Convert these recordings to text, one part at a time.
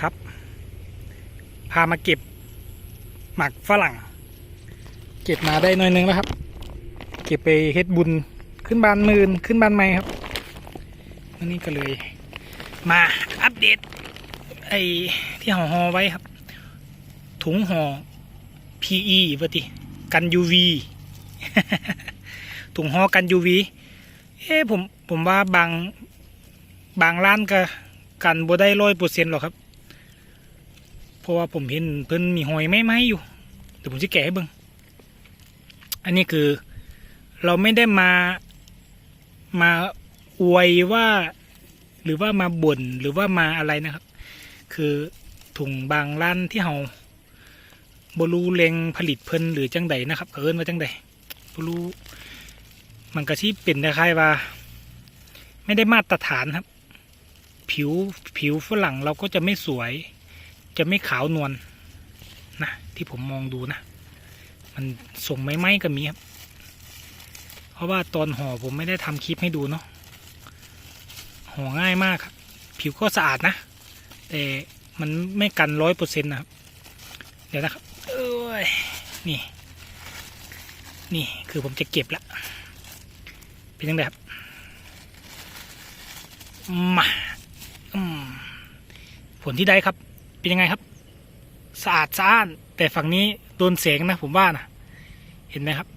ครับ พามาเก็บ หมักฝรั่ง เก็บมาได้หน่อยนึงแล้วครับ เก็บไปเฮ็ดบุญขึ้นบ้านมืนขึ้นบ้านใหม่ครับวันนี้ก็เลย มาอัปเดต ไอ้ที่ห่อหอไว้ครับ ถุงห่อ PE ปฏิกัน UV ถุงห่อกัน UV เอ้ผมผมว่าบางบางร้านก็กันบ่ได้ร้อยเปอร์เซ็นต์หรอกครับ ราะว่าผมเห็นเพิ่นมีหอยไม้ไม้อยู่เดี๋ยวผมจะแกะให้เบิ่งอันนี้คือเราไม่ได้มามาอวยว่า หรือว่ามาบ่นหรือว่ามาอะไรนะครับ คือถุงบางร้านที่เราบรูเลงผลิตเพิ่นหรือจังใดนะครับเอิ้นว่าจังใดบรูมันก็ที่เป็นคล้ายๆว่า ไม่ได้มาตรฐานครับ ผิวผิวฝรั่งเราก็จะไม่สวย จะไม่ขาวนวลนะที่ผมมองดูนะ มันส่งไม้ไม้ก็มีครับ เพราะว่าตอนห่อผมไม่ได้ทำคลิปให้ดูเนาะห่อง่ายมากครับผิวก็สะอาดนะ แต่มันไม่กันร้อยเปอร์เซ็นต์นะครับ เดี๋ยวนะครับ เอ้ย นี่ นี่คือผมจะเก็บละ เป็นยังไงครับ มาอืมผลที่ได้ครับ เป็นยังไงครับสะอาดสะอ้าน แต่ฝั่งนี้โดนแสงนะผมว่านะเห็นไหมครับ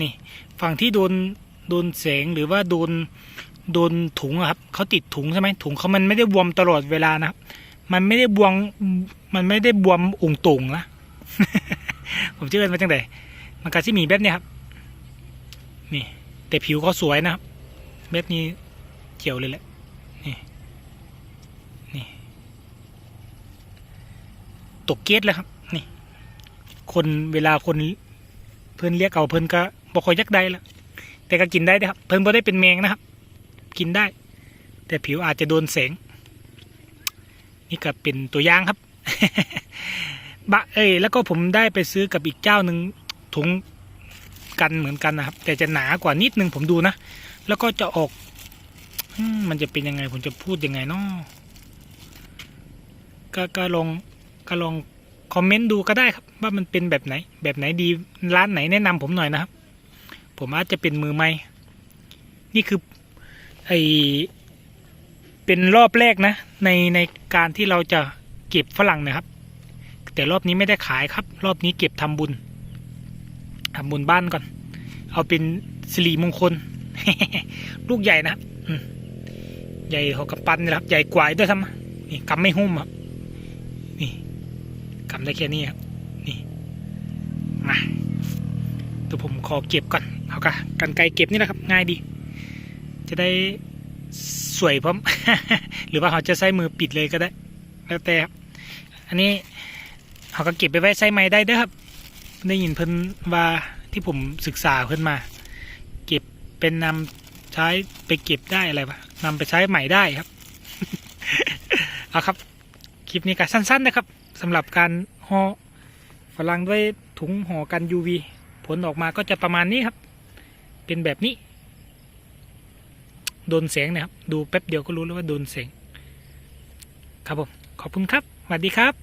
นี่ฝั่งที่โดนโดนแสงหรือว่าโดนโดนถุงครับเขาติดถุงใช่ไหมถุงเขามันไม่ได้บวมตลอดเวลานะครับ มันไม่ได้บวมมันไม่ได้บวมอุ่งตุงนะผมเชื่อมาจังไดมันก็ที่มีแบบนี้ครับ นี่ แต่ผิวเขาสวยนะครับแบบนี้เจียวเลยแหละนี่ ตกเกตเลยครับ นี่ คนเวลาคนเพิ่นเรียกเอาเพิ่นก็บอกคอยยักได้ล้วแต่ก็กินได้นะครับ เพิ่นบ่ได้เป็นแมงนะครับ กินได้ แต่ผิวอาจจะโดนแสง นี่ก็เป็นตัวอย่างครับบะเอ้ยแล้วก็ผมได้ไปซื้อกับอีกเจ้าหนึ่งถุงกันเหมือนกันนะครับ แต่จะหนากว่านิดนึงผมดูนะ แล้วก็จะออกมมันจะเป็นยังไงผมจะพูดยังไงเนาะก็ก็ลอง ก็ลองคอมเมนต์ดูก็ได้ครับ ว่ามันเป็นแบบไหน แบบไหนดีร้านไหนแนะนำผมหน่อยนะครับ ผมอาจจะเป็นมือใหม่ นี่คือไอเป็นรอบแรกนะ ในในการที่เราจะเก็บฝรั่งนะครับ แต่รอบนี้ไม่ได้ขายครับ รอบนี้เก็บทำบุญทำบุญบ้านก่อน เอาเป็นสิริมงคล ลูกใหญ่นะครับใหญ่เขากำปั้นนะครับ ใหญ่กว่าด้วยซ้ำนี่กำไม่หุ้มครับ กำได้แค่นี้ครับนี่มาเดี๋ยวผมขอเก็บก่อนเอากะกันไกรเก็บนี่แหละครับ ง่ายดี จะได้สวยพร้อม หรือว่าเขาจะใช้มือปิดเลยก็ได้ แล้วแต่ครับอันนี้เขาก็เก็บไปไว้ใช้ไม้ได้เด้อครับ ได้ยินเพิ่นว่าที่ผมศึกษาเพิ่นมา เก็บเป็นนำใช้ไปเก็บได้อะไรวะนำไปใช้ใหม่ได้ครับ เอาครับ คลิปนี้ก็สั้น ๆ นะครับ สำหรับการห่อฝรั่งด้วยถุงห่อกัน UV ผลออกมาก็จะประมาณนี้ครับ เป็นแบบนี้ โดนแสงนะครับ ดูแป๊บเดียวก็รู้แล้วว่าโดนแสง ครับผม ขอบคุณครับสวัสดีครับ